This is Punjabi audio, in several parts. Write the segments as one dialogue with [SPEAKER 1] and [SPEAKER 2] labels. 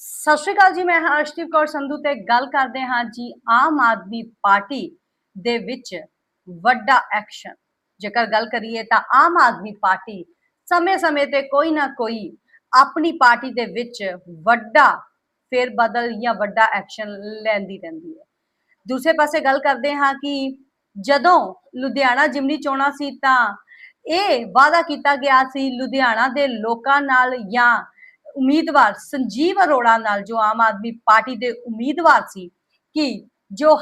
[SPEAKER 1] ਸਤਿ ਸ਼੍ਰੀ ਅਕਾਲ ਜੀ, ਮੈਂ ਹਰਸ਼ਦੀਪ ਕੌਰ ਸੰਧੂ ਤੇ ਗੱਲ ਕਰਦੇ ਹਾਂ ਜੀ ਆਮ ਆਦਮੀ ਪਾਰਟੀ ਦੇ ਵਿੱਚ ਵੱਡਾ ਐਕਸ਼ਨ। ਜੇਕਰ ਗੱਲ ਕਰੀਏ ਤਾਂ ਆਮ ਆਦਮੀ ਪਾਰਟੀ ਸਮੇਂ-ਸਮੇਂ ਤੇ ਕੋਈ ਨਾ ਕੋਈ ਆਪਣੀ ਪਾਰਟੀ ਦੇ ਵਿੱਚ ਵੱਡਾ ਫੇਰ ਬਦਲ ਜਾਂ ਵੱਡਾ ਐਕਸ਼ਨ ਲੈਂਦੀ ਰਹਿੰਦੀ ਹੈ। ਦੂਸਰੇ ਪਾਸੇ ਗੱਲ ਕਰਦੇ ਹਾਂ ਕਿ ਜਦੋਂ ਲੁਧਿਆਣਾ ਜਿਮਨੀ ਚੋਣਾਂ ਸੀ ਤਾਂ ਇਹ ਵਾਅਦਾ ਕੀਤਾ ਗਿਆ ਸੀ ਲੁਧਿਆਣਾ ਦੇ ਲੋਕਾਂ ਨਾਲ ਜਾਂ ਉਮੀਦਵਾਰ ਸੰਜੀਵ ਅਰੋੜਾ ਨਾਲ ਜੋ ਆਮ ਆਦਮੀ ਪਾਰਟੀ ਦੇ ਉਮੀਦਵਾਰ ਸੀ ਕਿ ਜੋ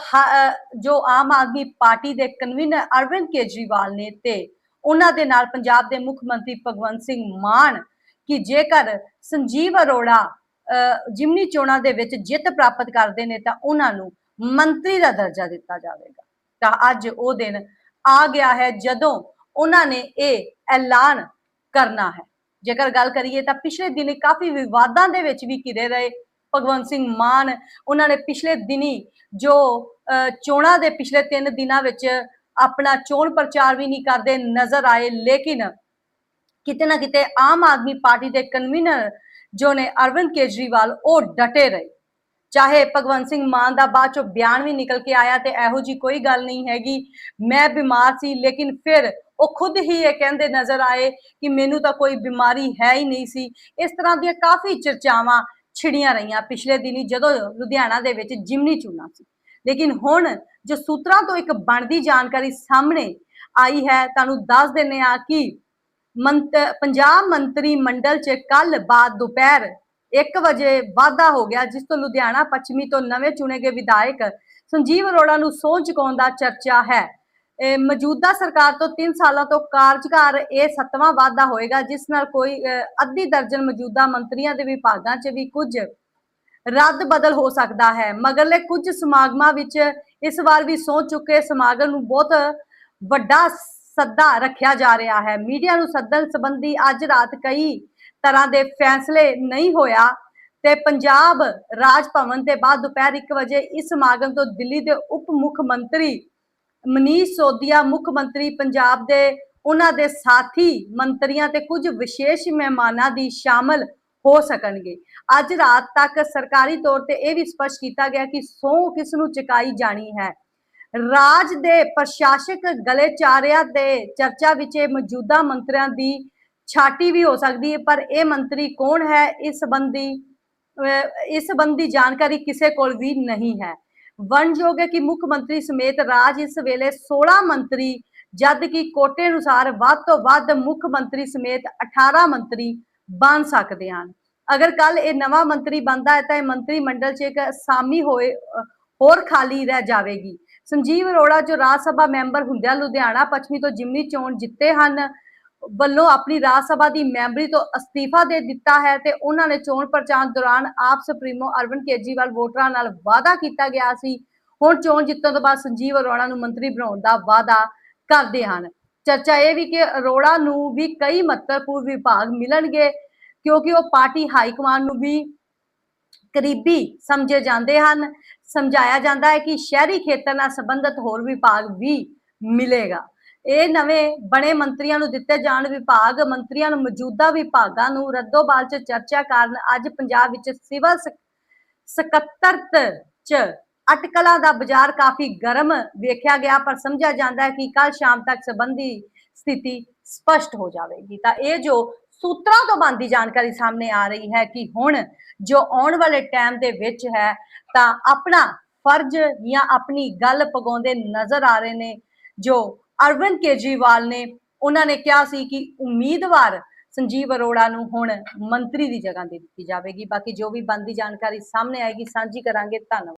[SPEAKER 1] ਜੋ ਆਮ ਆਦਮੀ ਪਾਰਟੀ ਦੇ ਕਨਵੀਨਰ ਅਰਵਿੰਦ ਕੇਜਰੀਵਾਲ ਨੇ ਤੇ ਉਹਨਾਂ ਦੇ ਨਾਲ ਪੰਜਾਬ ਦੇ ਮੁੱਖ ਮੰਤਰੀ ਭਗਵੰਤ ਸਿੰਘ ਮਾਨ ਕਿ ਜੇਕਰ ਸੰਜੀਵ ਅਰੋੜਾ ਅਹ, ਜਿਮਨੀ ਚੋਣਾਂ ਦੇ ਵਿੱਚ ਜਿੱਤ ਪ੍ਰਾਪਤ ਕਰਦੇ ਨੇ ਤਾਂ ਉਹਨਾਂ ਨੂੰ ਮੰਤਰੀ ਦਾ ਦਰਜਾ ਦਿੱਤਾ ਜਾਵੇਗਾ। ਤਾਂ ਅੱਜ ਉਹ ਦਿਨ ਆ ਗਿਆ ਹੈ ਜਦੋਂ ਉਹਨਾਂ ਨੇ ਇਹ ਐਲਾਨ ਕਰਨਾ ਹੈ। ਜੇਕਰ ਗੱਲ ਕਰੀਏ ਤਾਂ ਪਿਛਲੇ ਦਿਨੀ ਕਾਫੀ ਵਿਵਾਦਾਂ ਦੇ ਵਿੱਚ ਵੀ ਘਿਰੇ ਰਹੇ। ਭਗਵੰਤ ਸਿੰਘ ਮਾਨ, ਉਹਨਾਂ ਨੇ ਪਿਛਲੇ ਦਿਨੀ ਜੋ ਚੋਣਾਂ ਦੇ ਪਿਛਲੇ 3 ਦਿਨਾਂ ਵਿੱਚ ਆਪਣਾ ਚੋਣ ਪ੍ਰਚਾਰ ਵੀ ਨਹੀਂ ਕਰਦੇ ਨਜ਼ਰ ਆਏ, ਲੇਕਿਨ ਕਿਤੇ ਨਾ ਕਿਤੇ ਆਮ ਆਦਮੀ ਪਾਰਟੀ ਦੇ ਕਨਵੀਨਰ ਜੋ ਨੇ ਅਰਵਿੰਦ ਕੇਜਰੀਵਾਲ, ਉਹ ਡਟੇ ਰਹੇ। ਚਾਹੇ ਭਗਵੰਤ ਸਿੰਘ ਮਾਨ ਦਾ ਬਾਅਦ ਚੋਂ ਬਿਆਨ ਵੀ ਨਿਕਲ ਕੇ ਆਇਆ ਤੇ ਇਹੋ ਜੀ ਕੋਈ ਗੱਲ ਨਹੀਂ ਹੈਗੀ। ਮੈਂ ਬਿਮਾਰ ਸੀ, ਲੇਕਿਨ ਫਿਰ ਉਹ ਖੁਦ ਹੀ ਇਹ ਕਹਿੰਦੇ ਨਜ਼ਰ ਆਏ ਕਿ ਮੈਨੂੰ ਤਾਂ ਕੋਈ ਬਿਮਾਰੀ ਹੈ ਹੀ ਨਹੀਂ ਸੀ। ਇਸ ਤਰ੍ਹਾਂ ਦੀਆਂ ਕਾਫੀ ਚਰਚਾਵਾਂ ਛਿੜੀਆਂ ਰਹੀਆਂ ਪਿਛਲੇ ਦਿਨੀ ਜਦੋਂ ਲੁਧਿਆਣਾ ਦੇ ਵਿੱਚ ਜਿਮਨੀ ਚੋਣਾਂ ਸੀ। ਲੇਕਿਨ ਹੁਣ ਜੋ ਸੂਤਰਾਂ ਤੋਂ ਇੱਕ ਬਣਦੀ ਜਾਣਕਾਰੀ ਸਾਹਮਣੇ ਆਈ ਹੈ, ਤੁਹਾਨੂੰ ਦੱਸ ਦਿੰਨੇ ਆ ਕਿ ਮੰਤ, ਪੰਜਾਬ ਮੰਤਰੀ ਮੰਡਲ 'ਚ ਕੱਲ ਬਾਅਦ ਦੁਪਹਿਰ 1 ਵਜੇ ਵਾਧਾ ਹੋ ਗਿਆ, ਜਿਸ ਤੋਂ ਲੁਧਿਆਣਾ ਪੱਛਮੀ ਤੋਂ ਨਵੇਂ ਚੁਣੇ ਗਏ ਵਿਧਾਇਕ ਸੰਜੀਵ ਅਰੋੜਾ ਨੂੰ ਸਹੁੰ ਚੁਕਾਉਣ ਦਾ ਚਰਚਾ ਹੈ। ਮੌਜੂਦਾ ਸਰਕਾਰ ਤੋਂ 3 ਸਾਲਾਂ ਤੋਂ ਕਾਰਜਕਾਰ ਇਹ ਸੱਤਵਾਂ ਵਾਧਾ ਹੋਏਗਾ, ਜਿਸ ਨਾਲ ਕੋਈ ਅੱਧੀ ਦਰਜਨ ਮੌਜੂਦਾ ਮੰਤਰੀਆਂ ਦੇ ਵਿਭਾਗਾਂ 'ਚ ਵੀ ਕੁਝ ਰੱਦ ਬਦਲ ਹੋ ਸਕਦਾ ਹੈ। ਮਗਰਲੇ ਕੁਝ ਸਮਾਗਮਾਂ ਵਿੱਚ ਇਸ ਵਾਰ ਵੀ ਸਹੁੰ ਚੁੱਕੇ ਸਮਾਗਮ ਨੂੰ ਬਹੁਤ ਵੱਡਾ ਸੱਦਾ ਰੱਖਿਆ ਜਾ ਰਿਹਾ ਹੈ। ਮੀਡੀਆ ਨੂੰ ਸੱਦਣ ਸੰਬੰਧੀ ਅੱਜ ਰਾਤ ਕਈ ਤਰ੍ਹਾਂ ਦੇ ਫੈਸਲੇ ਨਹੀਂ ਹੋਇਆ ਤੇ ਪੰਜਾਬ ਰਾਜ ਭਵਨ ਦੇ ਬਾਅਦ ਦੁਪਹਿਰ 1 ਵਜੇ ਇਸ ਸਮਾਗਮ ਤੋਂ ਦਿੱਲੀ ਦੇ ਉਪ ਮੁੱਖ ਮੰਤਰੀ ਮਨੀਸ਼ ਸੋਦੀਆ ਮੁੱਖ ਮੰਤਰੀ ਪੰਜਾਬ ਦੇ, ਉਹਨਾਂ ਦੇ ਸਾਥੀ ਮੰਤਰੀਆਂ ਤੇ ਕੁਝ ਵਿਸ਼ੇਸ਼ ਮਹਿਮਾਨਾਂ ਦੀ ਸ਼ਾਮਲ ਹੋ ਸਕਣਗੇ। ਅੱਜ ਰਾਤ ਤੱਕ ਸਰਕਾਰੀ ਤੌਰ ਤੇ ਇਹ ਵੀ ਸਪਸ਼ਟ ਕੀਤਾ ਗਿਆ ਕਿ ਸਹੁੰ ਕਿਸ ਨੂੰ ਚੁਕਾਈ ਜਾਣੀ ਹੈ। ਰਾਜ ਦੇ ਪ੍ਰਸ਼ਾਸਕ ਗਲੇ ਚਾਰਿਆ ਦੇ ਚਰਚਾ ਵਿੱਚ ਇਹ ਮੌਜੂਦਾ ਮੰਤਰੀਆਂ ਦੀ ਛਾਟੀ ਵੀ ਹੋ ਸਕਦੀ ਹੈ, ਪਰ ਇਹ ਮੰਤਰੀ ਕੌਣ ਹੈ, ਇਸ ਸੰਬੰਧੀ ਇਸ ਸੰਬੰਧੀ ਜਾਣਕਾਰੀ ਕਿਸੇ ਕੋਲ ਵੀ ਨਹੀਂ ਹੈ। ਵਣਯੋਗ ਹੈ ਕਿ ਮੁੱਖ ਮੰਤਰੀ ਸਮੇਤ ਰਾਜ ਇਸ ਵੇਲੇ 16 ਮੰਤਰੀ, ਜਦ ਕਿ ਕੋਟੇ ਅਨੁਸਾਰ ਵੱਧ ਤੋਂ ਵੱਧ ਮੁੱਖ ਮੰਤਰੀ ਸਮੇਤ 18 ਮੰਤਰੀ ਬਣ ਸਕਦੇ ਹਨ। ਅਗਰ ਕੱਲ ਇਹ ਨਵਾਂ ਮੰਤਰੀ ਬਣਦਾ ਹੈ ਤਾਂ ਇਹ ਮੰਤਰੀ ਮੰਡਲ 'ਚ ਇੱਕ ਸਾਮੀ ਹੋਏ ਹੋਰ ਖਾਲੀ ਰਹਿ ਜਾਵੇਗੀ। ਸੰਜੀਵ ਅਰੋੜਾ ਜੋ ਰਾਜ ਸਭਾ ਮੈਂਬਰ ਹੁੰਦਿਆਂ ਲੁਧਿਆਣਾ ਪੱਛਮੀ ਤੋਂ ਜਿਮਨੀ ਚੋਣ ਜਿੱਤੇ ਹਨ ਵੱਲੋਂ ਆਪਣੀ ਰਾਜ ਸਭਾ ਦੀ ਮੈਂਬਰੀ ਤੋਂ ਅਸਤੀਫਾ ਦੇ ਦਿੱਤਾ ਹੈ ਤੇ ਉਹਨਾਂ ਨੇ ਚੋਣ ਪ੍ਰਚਾਰ ਦੌਰਾਨ ਆਪ ਸੁਪਰੀਮੋ ਅਰਵਿੰਦ ਕੇਜਰੀਵਾਲ ਵੋਟਰਾਂ ਨਾਲ ਵਾਅਦਾ ਕੀਤਾ ਗਿਆ ਸੀ। ਹੁਣ ਚੋਣ ਜਿੱਤਣ ਤੋਂ ਬਾਅਦ ਸੰਜੀਵ ਅਰੋੜਾ ਨੂੰ ਮੰਤਰੀ ਬਣਾਉਣ ਦਾ ਵਾਅਦਾ ਕਰਦੇ ਹਨ। ਚਰਚਾ ਇਹ ਵੀ ਕਿ ਅਰੋੜਾ ਨੂੰ ਵੀ ਕਈ ਮਹੱਤਵਪੂਰਨ ਵਿਭਾਗ ਮਿਲਣਗੇ ਕਿਉਂਕਿ ਉਹ ਪਾਰਟੀ ਹਾਈ ਕਮਾਂਡ ਨੂੰ ਵੀ ਕਰੀਬੀ ਸਮਝੇ ਜਾਂਦੇ ਹਨ। ਸਮਝਾਇਆ ਜਾਂਦਾ ਹੈ ਕਿ ਸ਼ਹਿਰੀ ਖੇਤਰ ਨਾਲ ਸੰਬੰਧਿਤ ਹੋਰ ਵਿਭਾਗ ਵੀ ਮਿਲੇਗਾ। ਇਹ ਨਵੇਂ ਬਣੇ ਮੰਤਰੀਆਂ ਨੂੰ ਦਿੱਤੇ ਜਾਣ ਵਿਭਾਗ, ਮੰਤਰੀਆਂ ਨੂੰ ਮੌਜੂਦਾ ਵਿਭਾਗਾਂ ਨੂੰ ਰੱਦੋਬਾਲ ਚ ਚਰਚਾ ਕਾਰਨ ਅੱਜ ਪੰਜਾਬ ਵਿੱਚ ਸਿਵਲ ਸਕੱਤਰਤ ਚ ਅਟਕਲਾਂ ਦਾ ਬਾਜ਼ਾਰ ਕਾਫੀ ਗਰਮ ਵੇਖਿਆ ਗਿਆ, ਪਰ ਸਮਝਿਆ ਜਾਂਦਾ ਹੈ ਕਿ ਕੱਲ ਸ਼ਾਮ ਤੱਕ ਸੰਬੰਧੀ ਸਥਿਤੀ ਸਪਸ਼ਟ ਹੋ ਜਾਵੇਗੀ। ਤਾਂ ਇਹ ਜੋ ਸੂਤਰਾਂ ਤੋਂ ਬੰਦੀ ਜਾਣਕਾਰੀ ਸਾਹਮਣੇ ਆ ਰਹੀ ਹੈ ਕਿ ਹੁਣ ਜੋ ਆਉਣ ਵਾਲੇ ਟਾਈਮ ਦੇ ਵਿੱਚ ਹੈ, ਤਾਂ ਆਪਣਾ ਫਰਜ਼ ਜਾਂ ਆਪਣੀ ਗੱਲ ਪਗਾਉਂਦੇ ਨਜ਼ਰ ਆ ਰਹੇ ਨੇ ਜੋ ਅਰਵਿੰਦ ਕੇਜਰੀਵਾਲ ਨੇ ਉਹਨਾਂ ਨੇ ਕਿਹਾ ਸੀ ਕਿ ਉਮੀਦਵਾਰ ਸੰਜੀਵ ਅਰੋੜਾ ਨੂੰ ਹੁਣ ਮੰਤਰੀ ਦੀ ਜਗ੍ਹਾ ਦੇ ਦਿੱਤੀ ਜਾਵੇਗੀ। ਬਾਕੀ ਜੋ ਵੀ ਬੰਦੀ ਜਾਣਕਾਰੀ ਸਾਹਮਣੇ ਆਏਗੀ, ਸਾਂਝੀ ਕਰਾਂਗੇ। ਧੰਨਵਾਦ।